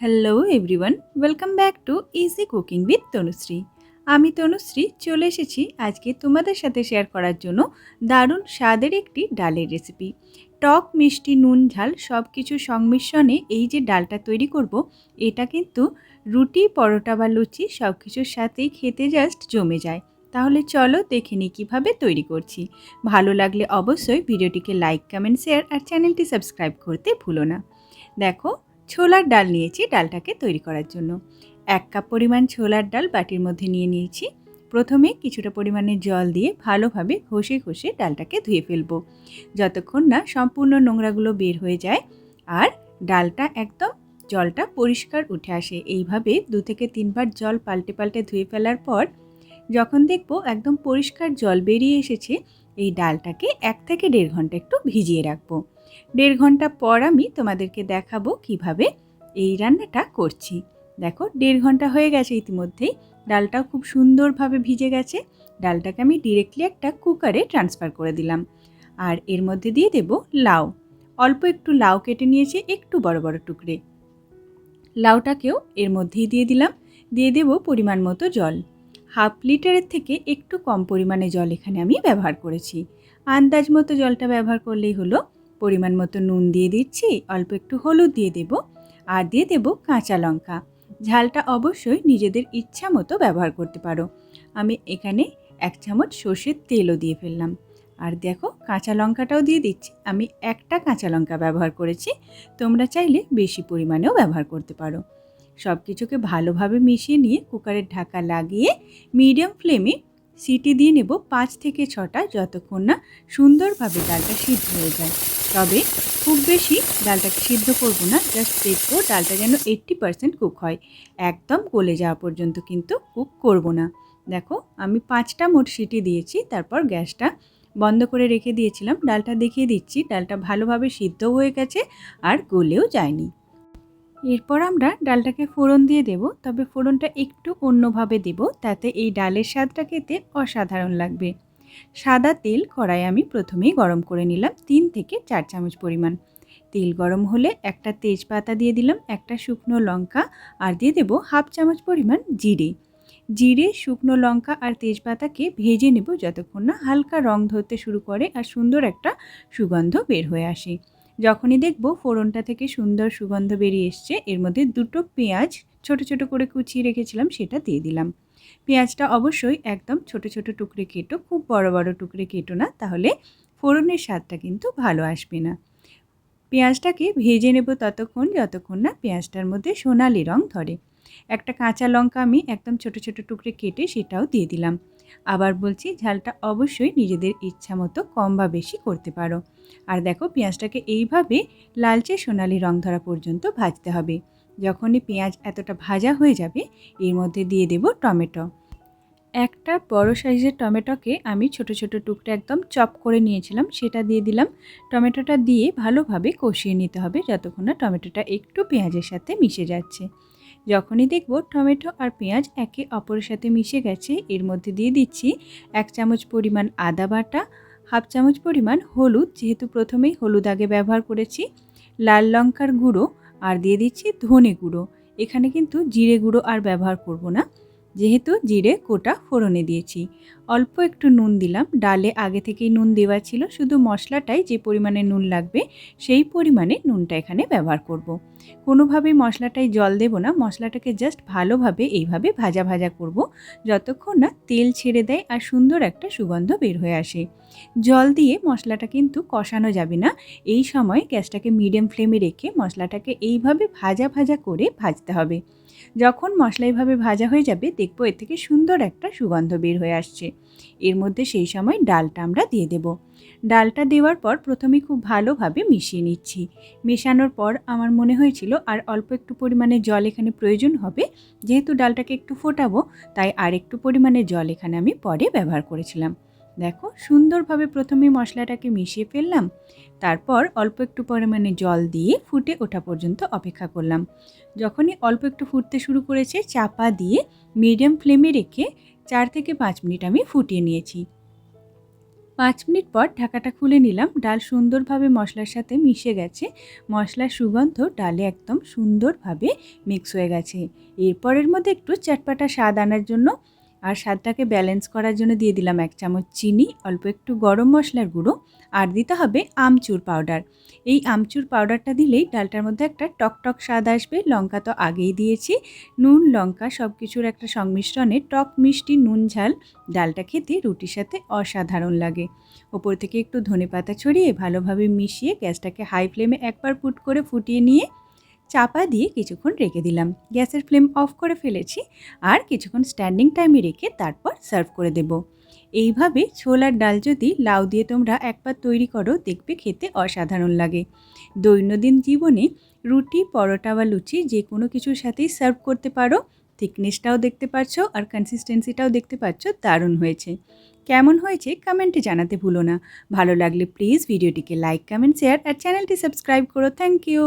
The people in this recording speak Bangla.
Hello everyone welcome back to easy cooking with Tanushree আমি তনুশ্রী চলে এসেছি আজকে তোমাদের সাথে শেয়ার করার জন্য দারুণ স্বাদের একটি ডালের রেসিপি টক, মিষ্টি, নুন, ঝাল সব কিছু সংমিশ্রণে এই যে ডালটা তৈরি করব, এটা কিন্তু রুটি, পরোটা বা লুচি সব কিছুর সাথেই খেতে জাস্ট জমে যায়। তাহলে চলো দেখে নিই কীভাবে তৈরি করছি। ভালো লাগলে অবশ্যই ভিডিওটিকে লাইক কমেন্ট শেয়ার আর চ্যানেলটি সাবস্ক্রাইব করতে ভুলো না। দেখো ছোলার ডাল নিয়েছি ডালটাকে তৈরি করার জন্য। এক কাপ পরিমাণ ছোলার ডাল বাটির মধ্যে নিয়ে নিয়েছি। প্রথমে কিছুটা পরিমাণে জল দিয়ে ভালোভাবে ঘষে ঘষে ডালটাকে ধুয়ে ফেলব। যতক্ষণ না সম্পূর্ণ নোংরাগুলো বের হয়ে যায় আর ডালটা একদম জলটা পরিষ্কার উঠে আসে। এইভাবে দু থেকে তিনবার জল পাল্টে পাল্টে ধুয়ে ফেলার পর যখন দেখব একদম পরিষ্কার জল বেরিয়ে এসেছে, এই ডালটাকে এক থেকে দেড় ঘণ্টা একটু ভিজিয়ে রাখব। দেড় ঘণ্টা পর আমি তোমাদেরকে দেখাবো কীভাবে এই রান্নাটা করছি। দেখো, দেড় ঘণ্টা হয়ে গেছে ইতিমধ্যেই। ডালটাও খুব সুন্দরভাবে ভিজে গেছে। ডালটাকে আমি ডিরেক্টলি একটা কুকারে ট্রান্সফার করে দিলাম। আর এর মধ্যে দিয়ে দেব লাউ। অল্প একটু লাউ কেটে নিয়েছি, একটু বড় বড় টুকরে। লাউটাকেও এর মধ্যেই দিয়ে দিলাম। দিয়ে দেব পরিমাণ মতো জল। হাফ লিটারের থেকে একটু কম পরিমাণে জল এখানে আমি ব্যবহার করেছি। আন্দাজ মতো জলটা ব্যবহার করলেই হলো। পরিমাণ মতো নুন দিয়ে দিচ্ছি, অল্প একটু হলুদ দিয়ে দেব আর দিয়ে দেব কাঁচা লঙ্কা। ঝালটা অবশ্যই নিজেদের ইচ্ছা মতো ব্যবহার করতে পারো। আমি এখানে এক চামচ সর্ষের তেলও দিয়ে ফেললাম। আর দেখো, কাঁচা লঙ্কাটাও দিয়ে দিচ্ছি। আমি একটা কাঁচা লঙ্কা ব্যবহার করেছি। তোমরা চাইলে বেশি পরিমাণেও ব্যবহার করতে পারো। সব কিছুকে ভালোভাবে মিশিয়ে নিয়ে কুকারের ঢাকা লাগিয়ে মিডিয়াম ফ্লেমে সিটি দিয়ে নেব পাঁচ থেকে ছটা যতক্ষণ না সুন্দরভাবে ডালটা সিদ্ধ হয়ে যায়। তবে খুব বেশি ডালটাকে সিদ্ধ করব না জাস্ট দেখব ডালটা যেন এইট্টি পারসেন্ট কুক হয়। একদম গলে যাওয়া পর্যন্ত কিন্তু কুক করব না। দেখো, আমি পাঁচটা মোট সিটি দিয়েছি, তারপর গ্যাসটা বন্ধ করে রেখে দিয়েছিলাম। ডালটা দেখিয়ে দিচ্ছি, ডালটা ভালোভাবে সিদ্ধ হয়ে গেছে আর গলেও যায়নি। এরপর আমরা ডালটাকে ফোড়ন দিয়ে দেব, তবে ফোড়নটা একটু অন্যভাবে দেব, তাতে এই ডালের স্বাদটা খেতে অসাধারণ লাগবে। সাদা তেল কড়াই আমি প্রথমেই গরম করে নিলাম, তিন থেকে চার চামচ পরিমাণ। তেল গরম হলে একটা তেজপাতা দিয়ে দিলাম, একটা শুকনো লঙ্কা, আর দিয়ে দেব হাফ চামচ পরিমাণ জিরে। জিরে, শুকনো লঙ্কা আর তেজপাতাকে ভেজে নেব যতক্ষণ না হালকা রং ধরতে শুরু করে আর সুন্দর একটা সুগন্ধ বের হয়ে আসে। যখনই দেখব ফোড়নটা থেকে সুন্দর সুগন্ধ বেরিয়ে এসছে, এর মধ্যে দুটো পেঁয়াজ ছোট ছোট করে কুচিয়ে রেখেছিলাম, সেটা দিয়ে দিলাম। পেঁয়াজটা অবশ্যই একদম ছোট ছোট টুকরে কেটো, খুব বড় বড় টুকরে কেটো না, তাহলে ফোড়নের স্বাদটা কিন্তু ভালো আসবে না। পেঁয়াজটাকে ভেজে নেব ততক্ষণ, যতক্ষণ না পেঁয়াজটার মধ্যে সোনালি রং ধরে। একটা কাঁচা লঙ্কা আমি একদম ছোট ছোট টুকরে কেটে সেটাও দিয়ে দিলাম। আবার বলছি, ঝালটা অবশ্যই নিজেদের ইচ্ছা মতো কম বা বেশি করতে পারো। আর দেখো, পেঁয়াজটাকে এইভাবে লালচে সোনালি রং ধরা পর্যন্ত ভাজতে হবে। যখনই পেঁয়াজ এতটা ভাজা হয়ে যাবে, এর মধ্যে দিয়ে দেব টমেটো। একটা বড় সাইজের টমেটোকে আমি ছোট ছোট টুকরো একদম চপ করে নিয়েছিলাম, সেটা দিয়ে দিলাম। টমেটোটা দিয়ে ভালোভাবে কষিয়ে নিতে হবে, যতক্ষণ না টমেটোটা একটু পেঁয়াজের সাথে মিশে যাচ্ছে। যখনই দেখব টমেটো আর পেঁয়াজ একে অপরের সাথে মিশে গেছে, এর মধ্যে দিয়ে দিচ্ছি এক চামচ পরিমাণ আদা বাটা, হাফ চামচ পরিমাণ হলুদ, যেহেতু প্রথমেই হলুদ আগে ব্যবহার করেছি, লাল লঙ্কার গুঁড়ো, আর দিয়ে দিচ্ছি ধনে গুঁড়ো। এখানে কিন্তু জিরে গুঁড়ো আর ব্যবহার করব না। যেহেতু জিরে কোটা ফোড়নে দিয়েছি। অল্প একটু নুন দিলাম। ডালে আগে থেকেই নুন দেওয়া ছিল। শুধু মশলাটাই যে পরিমাণে নুন লাগবে, সেই পরিমাণে নুনটা এখানে ব্যবহার করব। কোনোভাবেই মশলাটাই জল দেব না। মশলাটাকে জাস্ট ভালোভাবে এইভাবে ভাজা ভাজা করব। যতক্ষণ না তেল ছেড়ে দেয় আর সুন্দর একটা সুগন্ধ বের হয়ে আসে। জল দিয়ে মশলাটা কিন্তু কষানো যাবে না। এই সময় গ্যাসটাকে মিডিয়াম ফ্লেমে রেখে মশলাটাকে এইভাবে ভাজা ভাজা করে ভাজতে হবে। যখন মশলা এইভাবে ভাজা হয়ে যাবে, দেখব এর থেকে সুন্দর একটা সুগন্ধ বের হয়ে আসছে। এর মধ্যে সেই সময় ডালটা আমরা দিয়ে দেব। ডালটা দেওয়ার পর প্রথমে খুব ভালোভাবে মিশিয়ে নিচ্ছি। মেশানোর পর আমার মনে হয়েছিল আর অল্প একটু পরিমাণে জল এখানে প্রয়োজন হবে, যেহেতু ডালটাকে একটু ফোটাবো, তাই আর একটু পরিমাণে জল এখানে আমি পরে ব্যবহার করেছিলাম। দেখো, সুন্দরভাবে প্রথমে মশলাটাকে মিশিয়ে ফেললাম, তারপর অল্প একটু পরিমাণে জল দিয়ে ফুটে ওঠা পর্যন্ত অপেক্ষা করলাম। যখনই অল্প একটু ফুটতে শুরু করেছে, চাপা দিয়ে মিডিয়াম ফ্লেমে রেখে চার থেকে পাঁচ মিনিট আমি ফুটিয়ে নিয়েছি। পাঁচ মিনিট পর ঢাকাটা খুলে নিলাম, ডাল সুন্দরভাবে মশলার সাথে মিশে গেছে, মশলার সুগন্ধ ডালে একদম সুন্দরভাবে মিক্স হয়ে গেছে। এরপরের মধ্যে একটু চটপাটা স্বাদ আনার জন্য আর স্বাদটাকে ব্যালেন্স করার জন্য দিয়ে দিলাম এক চামচ চিনি, অল্প একটু গরম মশলার গুঁড়ো আর দিতে হবে আমচুর পাউডার এই আমচুর পাউডারটা দিলেই ডালটার মধ্যে একটা টক টক স্বাদ আসবে, লঙ্কা তো আগেই দিয়েছি। নুন, লঙ্কা সব কিছুর একটা সংমিশ্রণে টক, মিষ্টি, নুন, ঝাল ডালটা খেতে রুটির সাথে অসাধারণ লাগে। ওপর থেকে একটু ধনে পাতা ছড়িয়ে ভালোভাবে মিশিয়ে গ্যাসটাকে হাই ফ্লেমে একবার পুট করে ফুটিয়ে নিয়ে চাপা দিয়ে কিছুক্ষণ রেখে দিলাম। গ্যাসের ফ্লেম অফ করে ফেলেছি আর কিছুক্ষণ স্ট্যান্ডিং টাইমে রেখে তারপর সার্ভ করে দেব। এইভাবে ছোলার ডাল যদি লাউ দিয়ে তোমরা একবার তৈরি করো, দেখবে খেতে অসাধারণ লাগে। দৈনন্দিন জীবনে রুটি, পরোটা বা লুচি যে কোনো কিছুর সাথেই সার্ভ করতে পারো। থিকনেসটাও দেখতে পাচ্ছ আর কনসিস্টেন্সিটাও দেখতে পাচ্ছ দারুণ হয়েছে। কেমন হয়েছে কমেন্টে জানাতে ভুলো না। ভালো লাগলে প্লিজ ভিডিওটিকে লাইক, কমেন্ট, শেয়ার আর চ্যানেলটি সাবস্ক্রাইব করো। Thank you.